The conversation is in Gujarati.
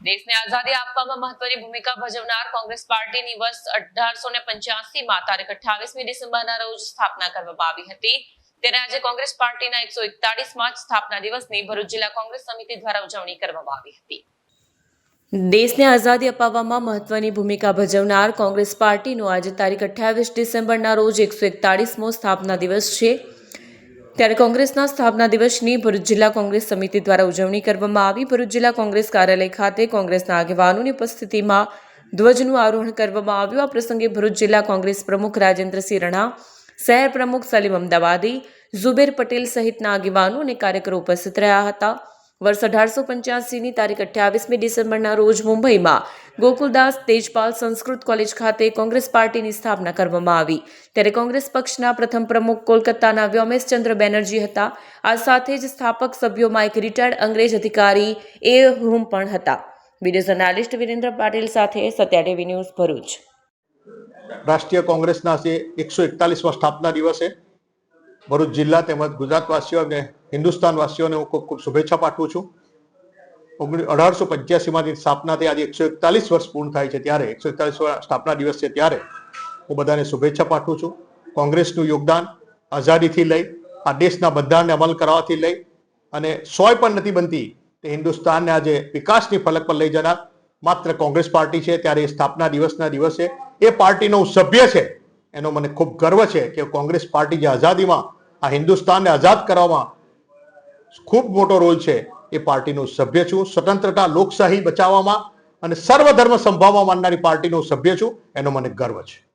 દેશને આઝાદી આપવામાં મહત્વની ભૂમિકા ભજવનાર કોંગ્રેસ પાર્ટીની વર્ષ અઢારસો ને પંચ્યાસી માં તારીખ અઠાવીસમી ડિસેમ્બરના રોજ સ્થાપના કરવામાં આવી હતી. ત્યારે આજે કોંગ્રેસ પાર્ટીના એકસો એકતાલીસમાં સ્થાપના દિવસની ભરૂચ જિલ્લા કોંગ્રેસ સમિતિ દ્વારા ઉજવણી કરવામાં આવી હતી. દેશને આઝાદી અપાવવામાં મહત્વની ભૂમિકા ભજવનાર કોંગ્રેસ પાર્ટીનો આજે તારીખ અઠ્યાવીસ ડિસેમ્બરના રોજ એકસો એકતાળીસમો સ્થાપના દિવસ છે. ત્યારે કોંગ્રેસના સ્થાપના દિવસની ભરૂચ જિલ્લા કોંગ્રેસ સમિતિ દ્વારા ઉજવણી કરવામાં આવી. ભરૂચ જિલ્લા કોંગ્રેસ કાર્યાલય ખાતે કોંગ્રેસના આગેવાનોની ઉપસ્થિતિમાં ધ્વજનું આરોહણ કરવામાં આવ્યું. આ પ્રસંગે ભરૂચ જિલ્લા કોંગ્રેસ પ્રમુખ રાજેન્દ્રસિંહ રણા, શહેર પ્રમુખ સલીમ અમદાવાદી, ઝુબેર પટેલ સહિતના આગેવાનો અને કાર્યકરો ઉપસ્થિત રહ્યા હતા. વર્ષ અઢારસો પંચ્યાસીની તારીખ અઠ્યાવીસમી ડિસેમ્બરના રોજ મુંબઈમાં ગોકુલદાસ તેજપાલ સંસ્કૃત કોલેજ ખાતે કોંગ્રેસ પાર્ટીની સ્થાપના કરવામાં આવી. ત્યારે કોંગ્રેસ પક્ષના પ્રથમ પ્રમુખ કોલકાતાના વ્યોમેશચંદ્ર બેનર્જી હતા. આ સાથે જ સ્થાપક સભ્યોમાં એક રિટાયર્ડ અંગ્રેજ અધિકારી એ હુમ પણ હતા. વીડિયો જર્નાલિસ્ટ વિરેન્દ્ર પાટીલ સાથે સત્યા ટીવી ન્યૂઝ ભરૂચ. રાષ્ટ્રીય કોંગ્રેસના એકસો એકતાલીસમાં સ્થાપના દિવસે ભરૂચ જિલ્લા તેમજ ગુજરાતવાસીઓ અને હિન્દુસ્તાનવાસીઓને હું ખૂબ ખૂબ શુભેચ્છા પાઠવું છું. ઓગણી, અઢારસો પંચ્યાસીમાંથી સ્થાપના થઈ, આજે એકસો એકતાલીસ વર્ષ પૂર્ણ થાય છે ત્યારે, એકસો એકતાલીસ સ્થાપના દિવસ છે ત્યારે હું બધાને શુભેચ્છા પાઠવું છું. કોંગ્રેસનું યોગદાન આઝાદીથી લઈ, આ દેશના બંધારણને અમલ કરવાથી લઈ અને સોય પણ નથી બનતી તે હિન્દુસ્તાનને આજે વિકાસની ફલક પર લઈ જનાર માત્ર કોંગ્રેસ પાર્ટી છે. ત્યારે એ સ્થાપના દિવસના દિવસે એ પાર્ટીનો હું સભ્ય છે. એનો મને ખૂબ ગર્વ છે કે કોંગ્રેસ પાર્ટી જે આઝાદીમાં આ હિન્દુસ્તાનને આઝાદ કરવામાં ખૂબ મોટો રોલ છે. એ પાર્ટીનો સભ્ય છું. સ્વતંત્રતા, લોકશાહી બચાવવામાં અને સર્વધર્મ સંભાવવા માનનારી પાર્ટીનો સભ્ય છું. એનો મને ગર્વ છે.